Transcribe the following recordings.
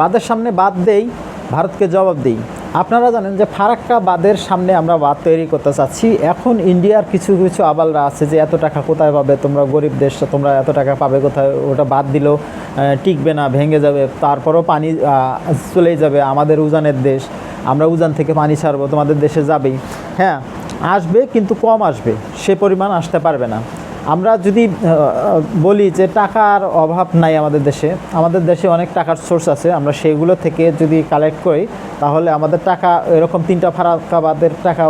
বাদের সামনে বাদ দেই, ভারতকে জবাব দিই। আপনারা জানেন যে ফারাক্কা বাদের সামনে আমরা বাদ তৈরি করতে চাচ্ছি। এখন ইন্ডিয়ার কিছু কিছু আবালরা আছে যে এত টাকা কোথায় পাবে? তোমরা গরিব দেশ, তোমরা এত টাকা পাবে কোথায়? ওটা বাদ দিলেও টিকবে না, ভেঙে যাবে। তারপরও পানি চলেই যাবে আমাদের উজানের দেশ। আমরা উজান থেকে পানি ছাড়বো, তোমাদের দেশে যাবেই। হ্যাঁ আসবে কিন্তু কম আসবে। সে পরিমাণ আসতে পারবে না। আমরা যদি বলি যে টাকার অভাব নাই আমাদের দেশে আমাদের দেশে অনেক টাকার সোর্স আছে, আমরা সেগুলো থেকে যদি কালেক্ট করি, তাহলে আমাদের টাকা, এরকম তিনটা ফারাকাবাদের টাকা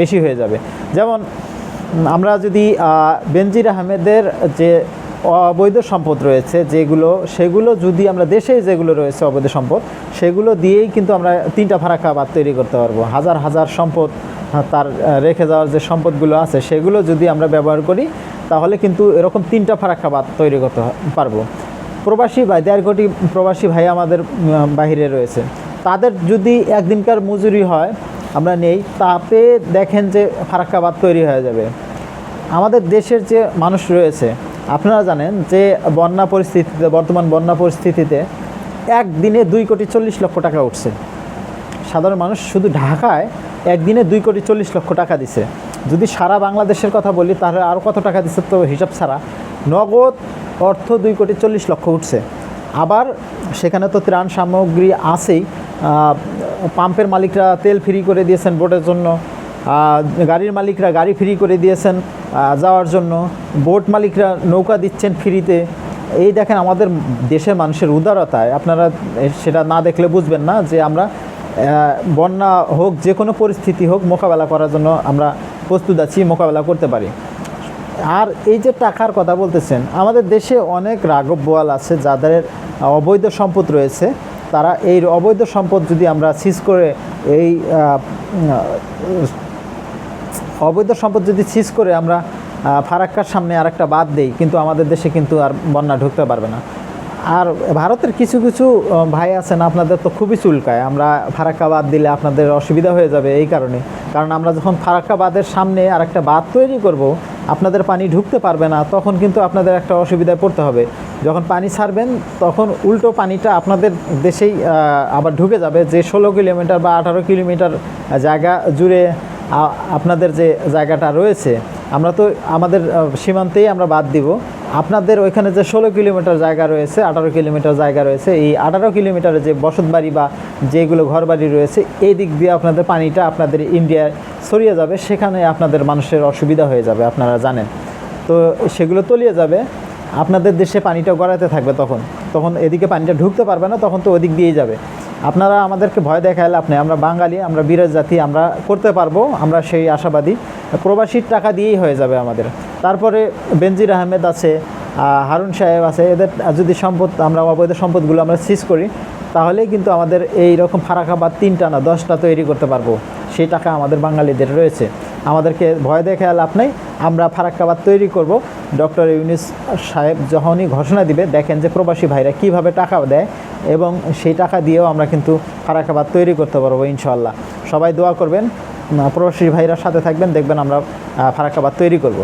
বেশি হয়ে যাবে। যেমন আমরা যদি বেনজির আহমেদের যে অবৈধ সম্পদ রয়েছে, যেগুলো, সেগুলো যদি আমরা দেশে যেগুলো রয়েছে অবৈধ সম্পদ, সেগুলো দিয়েই কিন্তু আমরা তিনটা ফারাকাবাদ তৈরি করতে পারব। হাজার হাজার সম্পদ তার রেখে যাওয়ার যে সম্পদগুলো আছে, সেগুলো যদি আমরা ব্যবহার করি, তাহলে কিন্তু এরকম তিনটা ফারাক্কাবাদ তৈরি করতে পারব। প্রবাসী ভাই, দেড় কোটি প্রবাসী ভাই আমাদের বাহিরে রয়েছে। তাদের যদি একদিনকার মজুরি হয়, আমরা নেই, তাতে দেখেন যে ফারাক্কাবাদ তৈরি হয়ে যাবে। আমাদের দেশের যে মানুষ রয়েছে, আপনারা জানেন যে বন্যা পরিস্থিতিতে, বর্তমান বন্যা পরিস্থিতিতে একদিনে দুই কোটি চল্লিশ লক্ষ টাকা উঠছে। সাধারণ মানুষ শুধু ঢাকায় একদিনে দুই কোটি চল্লিশ লক্ষ টাকা দিছে। যদি সারা বাংলাদেশের কথা বলি, তাহলে আরও কত টাকা দিচ্ছে তো হিসাব ছাড়া? নগদ অর্থ দুই কোটি চল্লিশ লক্ষ উঠছে। আবার সেখানে তো ত্রাণ সামগ্রী আছেই। পাম্পের মালিকরা তেল ফ্রি করে দিয়েছেন বোটের জন্য। গাড়ির মালিকরা গাড়ি ফ্রি করে দিয়েছেন যাওয়ার জন্য। বোট মালিকরা নৌকা দিচ্ছেন ফ্রিতে। এই দেখেন আমাদের দেশের মানুষের উদারতায়। আপনারা সেটা না দেখলে বুঝবেন না যে আমরা বন্যা হোক, যে কোনো পরিস্থিতি হোক, মোকাবেলা করার জন্য আমরা প্রস্তুত আছি, মোকাবেলা করতে পারি। আর এই যে টাকার কথা বলতেছেন, আমাদের দেশে অনেক রাঘব বোয়াল আছে, যাদের অবৈধ সম্পদ রয়েছে। তারা এই অবৈধ সম্পদ যদি আমরা সিজ করে এই অবৈধ সম্পদ যদি সিজ করে আমরা ফারাক্কার সামনে আর একটা বাদ দেই, কিন্তু আমাদের দেশে কিন্তু আর বন্যা ঢুকতে পারবে না। আর ভারতের কিছু কিছু ভাই আছেন, আপনাদের তো খুবই চুলকায়। আমরা ফারাক্কা বাদ দিলে আপনাদের অসুবিধা হয়ে যাবে এই কারণে। কারণ আমরা যখন ফারাক্কা বাদের সামনে আর একটা বাদ তৈরি করব, আপনাদের পানি ঢুকতে পারবে না, তখন কিন্তু আপনাদের একটা অসুবিধায় পড়তে হবে। যখন পানি ছাড়বেন, তখন উল্টো পানিটা আপনাদের দেশেই আবার ঢুকে যাবে। যে ষোলো কিলোমিটার বা আঠারো কিলোমিটার জায়গা জুড়ে আপনাদের যে জায়গাটা রয়েছে, আমরা তো আমাদের সীমান্তেই আমরা বাদ দিব। আপনাদের ওইখানে যে ষোলো কিলোমিটার জায়গা রয়েছে, আঠারো কিলোমিটার জায়গা রয়েছে, এই আঠারো কিলোমিটারে যে বসতবাড়ি বা যেগুলো ঘরবাড়ি রয়েছে, এই দিক দিয়ে আপনাদের পানিটা আপনাদের ইন্ডিয়ায় ছড়িয়ে যাবে, সেখানে আপনাদের মানুষের অসুবিধা হয়ে যাবে, আপনারা জানেন। তো সেগুলো তলিয়ে যাবে, আপনাদের দেশে পানিটা গড়াতে থাকবে তখন। তখন এদিকে পানিটা ঢুকতে পারবে না, তখন তো ওদিক দিয়েই যাবে। আপনারা আমাদেরকে ভয় দেখালে আপনি, আমরা বাঙালি, আমরা বিরাট জাতি, আমরা করতে পারব, আমরা সেই আশাবাদী। প্রবাসীর টাকা দিয়েই হয়ে যাবে আমাদের। তারপরে বেনজির আহমেদ আছে হারুন সাহেব আছে, এদের যদি সম্পদ, আমরা অবৈধ সম্পদগুলো আমরা সিজ করি, তাহলেই কিন্তু আমাদের এই রকম ফারাকাবাদ তিনটা না দশটা তৈরি করতে পারব। সেই টাকা আমাদের বাঙালিদের রয়েছে। আমাদেরকে ভয় দেখে লাভ নেই, আমরা ফারাক্কাবাদ তৈরি করব। ডক্টর ইউনিস সাহেব যখনই ঘোষণা দিবে, দেখেন যে প্রবাসী ভাইরা কীভাবে টাকা দেয় এবং সেই টাকা দিয়েও আমরা কিন্তু ফারাকাবাদ তৈরি করতে পারব ইনশাল্লাহ সবাই দোয়া করবেন, প্রবাসী ভাইরা সাথে থাকবেন, দেখবেন আমরা ফারাকাবাদ তৈরি করব।